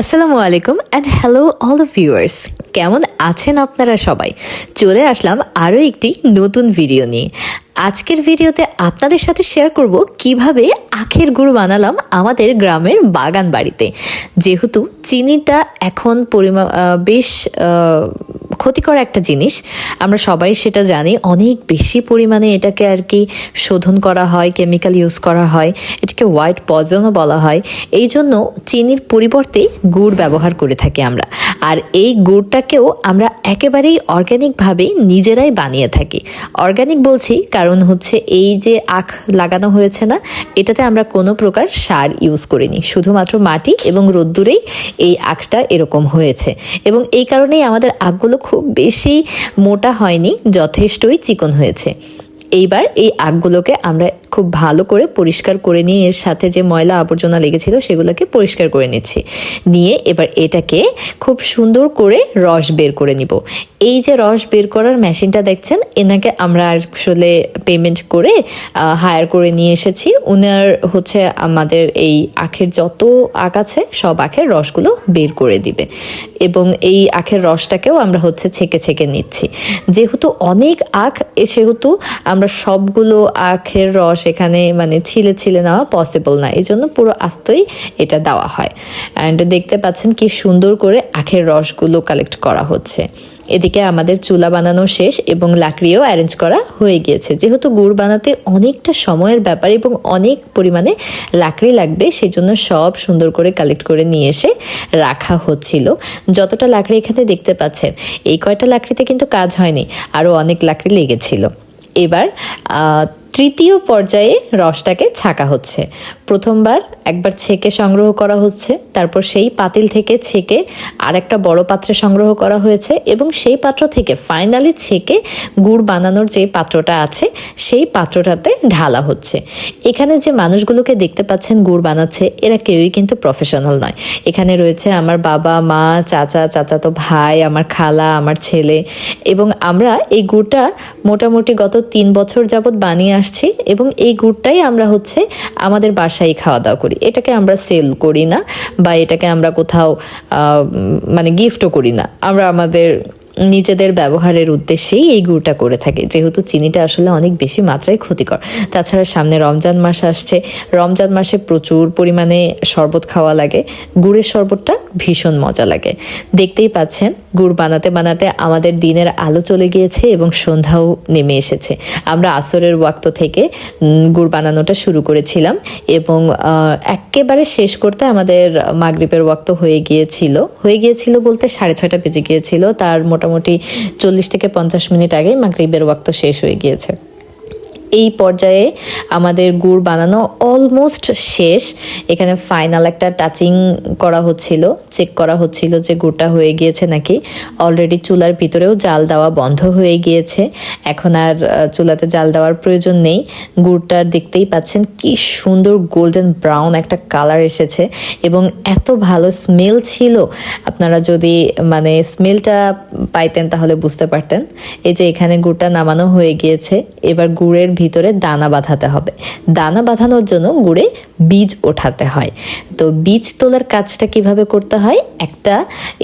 আসসালামু আলাইকুম and hello all viewers কেমন আছেন আপনারা সবাই? চলে আসলাম আরও একটি নতুন ভিডিও নিয়ে। আজকের ভিডিওতে আপনাদের সাথে শেয়ার করব কীভাবে আখের গুড় বানালাম আমাদের গ্রামের বাগান বাড়িতে। যেহেতু চিনিটা এখন পরিমা বেশ ক্ষতিকর একটা জিনিস, আমরা সবাই সেটা জানি, অনেক বেশি পরিমাণে এটাকে আর কি শোধন করা হয় কেমিক্যাল ইউজ করা হয়, এটাকে হোয়াইট পয়জনও বলা হয়। এই জন্য চিনির পরিবর্তে গুড় ব্যবহার করে থাকি আমরা। আর এই গুড়টাকেও আমরা একেবারেই অর্গ্যানিকভাবে নিজেরাই বানিয়ে থাকি। অর্গ্যানিক বলছি, কারণ হচ্ছে এই যে আখ লাগানো হয়েছে না, এটাতে আমরা কোনো প্রকার সার ইউজ করিনি। শুধুমাত্র মাটি এবং রোদ্দুরেই এই আখটা এরকম হয়েছে। এবং এই কারণেই আমাদের আখগুলো খুব বেশি মোটা হয়নি, যথেষ্টই চিকন হয়েছে। এইবার এই আখগুলোকে আমরা খুব ভালো করে পরিষ্কার করে নিয়ে এর সাথে যে ময়লা আবর্জনা লেগেছিল সেগুলোকে পরিষ্কার করে নিচ্ছি। নিয়ে এবার এটাকে খুব সুন্দর করে রস বের করে নিব। এই যে রস বের করার মেশিনটা দেখছেন, এনাকে আমরা আসলে পেমেন্ট করে হায়ার করে নিয়ে এসেছি। উনার হচ্ছে আমাদের এই আখের যত আখ আছে, সব আখের রসগুলো বের করে দিবে। এবং এই আখের রসটাকেও আমরা হচ্ছে ছেঁকে ছেঁকে নিচ্ছি। যেহেতু অনেক আখ সেহেতু আমরা সবগুলো আখের রস এখানে মানে ছিলে ছিলে নেওয়া পসিবল না। এই জন্য পুরো আস্তই এটা দেওয়া হয়। অ্যান্ড দেখতে পাচ্ছেন কি সুন্দর করে আখের রসগুলো কালেক্ট করা হচ্ছে। এদিকে আমাদের চুলা বানানো শেষ এবং লাকড়িও অ্যারেঞ্জ করা হয়ে গিয়েছে। যেহেতু গুড় বানাতে অনেকটা সময়ের ব্যাপার এবং অনেক পরিমাণে লাকড়ি লাগবে সেই জন্য সব সুন্দর করে কালেক্ট করে নিয়ে এসে রাখা হচ্ছিল। যতটা লাকড়ি এখানে দেখতে পাচ্ছেন, এই কয়টা লাকড়িতে কিন্তু কাজ হয়নি, আরও অনেক লাকড়ি লেগেছিল। এবার তৃতীয় পর্যায়ে রসটাকে ছাকা হচ্ছে। প্রথমবার একবার ছেঁকে সংগ্রহ করা হচ্ছে, তারপর সেই পাতিল থেকে ছেঁকে আর একটা বড় পাত্রে সংগ্রহ করা হয়েছে এবং সেই পাত্র থেকে ফাইনালি ছেঁকে গুড় বানানোর যে পাত্রটা আছে, সেই পাত্রটাতে ঢালা হচ্ছে। এখানে যে মানুষগুলোকে দেখতে পাচ্ছেন গুড় বানাচ্ছে, এরা কেউই কিন্তু প্রফেশনাল নয়। এখানে রয়েছে আমার বাবা, মা, চাচা, চাচাতো ভাই, আমার খালা, আমার ছেলে এবং আমরা এই গুড়টা মোটামুটি গত তিন বছর যাবৎ বানিয়ে আসছি এবং এই গুড়টাই আমরা হচ্ছে আমাদের বাসায় খাওয়া দাওয়া করি। এটাকে আমরা সেল করি না বা এটাকে আমরা কোথাও মানে গিফটও করি না। আমরা আমাদের নিজেদের ব্যবহারের উদ্দেশ্যেই এই গুড়টা করে থাকে। যেহেতু চিনিটা আসলে অনেক বেশি মাত্রায় ক্ষতিকর। তাছাড়া সামনে রমজান মাস আসছে। রমজান মাসে প্রচুর পরিমাণে শরবত খাওয়া লাগে। গুড়ের শরবতটা ভীষণ মজা লাগে। দেখতেই পাচ্ছেন, গুড় বানাতে বানাতে আমাদের দিনের আলো চলে গিয়েছে এবং সন্ধ্যাও নেমে এসেছে। আমরা আসরের ওয়াক্ত থেকে গুড় বানানোটা শুরু করেছিলাম এবং একেবারে শেষ করতে আমাদের মাগরিবের ওয়াক্ত হয়ে গিয়েছিল। হয়ে গিয়েছিল বলতে সাড়ে ছয়টা বেজে গিয়েছিল। তার মোটামুটি চল্লিশ থেকে পঞ্চাশ মিনিট আগেই মাগরিবের ওয়াক্ত শেষ হয়ে গিয়েছে। এই পর্যায়ে আমাদের গুড় বানানো অলমোস্ট শেষ। এখানে ফাইনাল একটা টাচিং করা হচ্ছিল চেক করা হচ্ছিল যে গুড়টা হয়ে গিয়েছে নাকি। অলরেডি চুলার ভিতরেও জাল দেওয়া বন্ধ হয়ে গিয়েছে। এখন আর চুলাতে জাল দেওয়ার প্রয়োজন নেই। গুড়টা দেখতেই পাচ্ছেন কি সুন্দর গোল্ডেন ব্রাউন একটা কালার এসেছে এবং এত ভালো স্মেল ছিল। আপনারা যদি মানে স্মেলটা পাইতেন তাহলে বুঝতে পারতেন। এই যে এখানে গুড়টা নামানো হয়ে গিয়েছে। এবার গুড়ের ভিতরে দানা বাঁধাতে হবে। দানা বাঁধানোর জন্য গুড়ে বীজ ওঠাতে হয়। তো বীজ তোলার কাজটা কীভাবে করতে হয়? একটা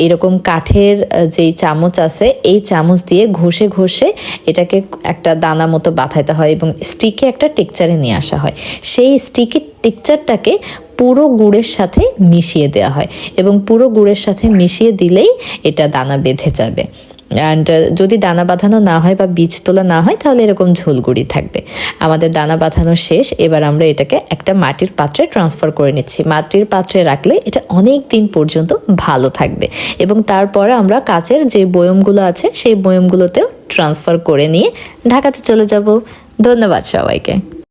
এরকম কাঠের যেই চামচ আছে, এই চামচ দিয়ে ঘষে ঘষে এটাকে একটা দানা মতো বাঁধাইতে হয় এবং স্টিকে একটা টেকচারে নিয়ে আসা হয়। সেই স্টিকের টেকচারটাকে পুরো গুড়ের সাথে মিশিয়ে দেওয়া হয় এবং পুরো গুড়ের সাথে মিশিয়ে দিলেই এটা দানা বেঁধে যাবে। অ্যান্ড যদি দানা বাঁধানো না হয় বা বীজ তোলা না হয়, তাহলে এরকম ঝোলগুড়ি থাকবে। আমাদের দানা বাঁধানো শেষ, এবার আমরা এটাকে একটা মাটির পাত্রে ট্রান্সফার করে নিচ্ছি। মাটির পাত্রে রাখলে এটা অনেক দিন পর্যন্ত ভালো থাকবে। এবং তারপরে আমরা কাচের যে বয়মগুলো আছে, সেই বয়মগুলোতেও ট্রান্সফার করে নিয়ে ঢাকাতে চলে যাব। ধন্যবাদ সবাইকে।